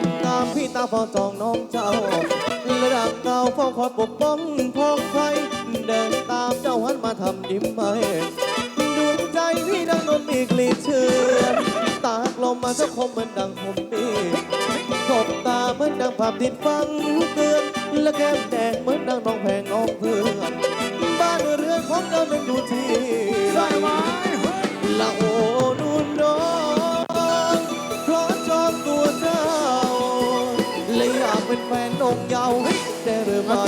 นตามพี่ตาพอจองน้องเจ้าและดังเงาเฝ้าคอยปกป้องพ้องไฟเดินตามเจ้าหันมาทำยิ้มให้ดวงใจพี่ดังนนมีกลีเชื่อนตากลมมาสักคมเหมือนดังผมมีสบตาเหมือนดังภาพติดฟังเตือนและแก้มแดง เป็นแฟนนงเยาว์แต่หรือไม่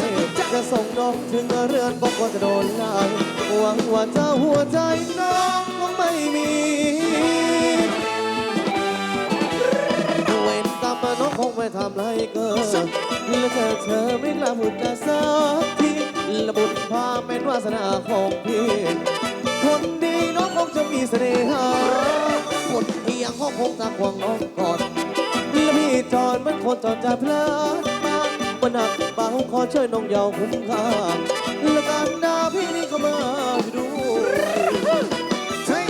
จะส่งน้องถึงเรือนก็กลัวจะโดนไล่หวังว่าเจ้าหัวใจน้องก็ไม่มีเวรกรรมน้องคงไม่ทำไรเกินและเธอเธอไม่กล้าพูดจะสักทีละบุญพาเป็นวาสนาของพี่คนดีน้องคงจะมีเสน่หาคนเอียงก็คงจะควงน้องก่อน คนจอนจะพลาดมาบนหนักเบาขอเช่วยน้องเยาวคุ้มค่าและการดาพี่นี่ก็มาดูด้วยเฮ้ย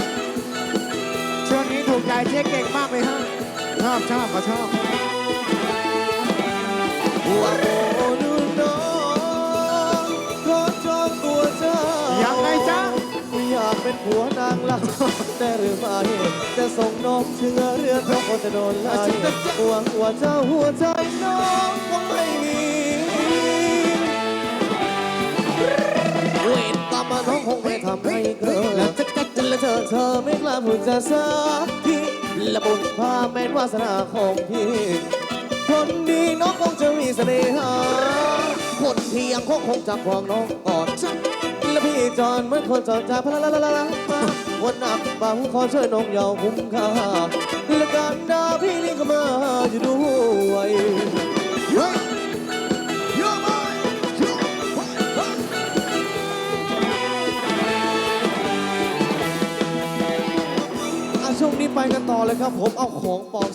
ช่วงนี้ถูกใจเจ๊เก่งมากเลยฮะชอบชอบเขาชอบว่าโอ้ดูน้องขอจองตัวเจ้ายังไงจ๊ะอยากเป็นผัวนางลักแต่หรือไม่ จะส่งน้องถึงเรือเพราะคนจะโดนไล่หวังว่าเจ้าหัวใจน้องคงไม่มีเวรกรรมน้องคงไม่ทำให้เกิดและจะจและเธอเธอไม่กล้าพูดจะสักทีและบุญพาแม่นวาสนาของพี่คนดีน้องคงจะมีเสน่หาคนที่ยังคงคงจะควงน้องกอดและพี่จอนเหมือนคนจอนจากพละละละละละมา วันหนักเบาขอช่วยน้องเยาวคุ้มค่าและการดาพี่นี่ก็มาอยู่ด้วยเฮ้ยโยมยอะช่วงนี้ไปกันต่อเลยครับผมเอาของปลอม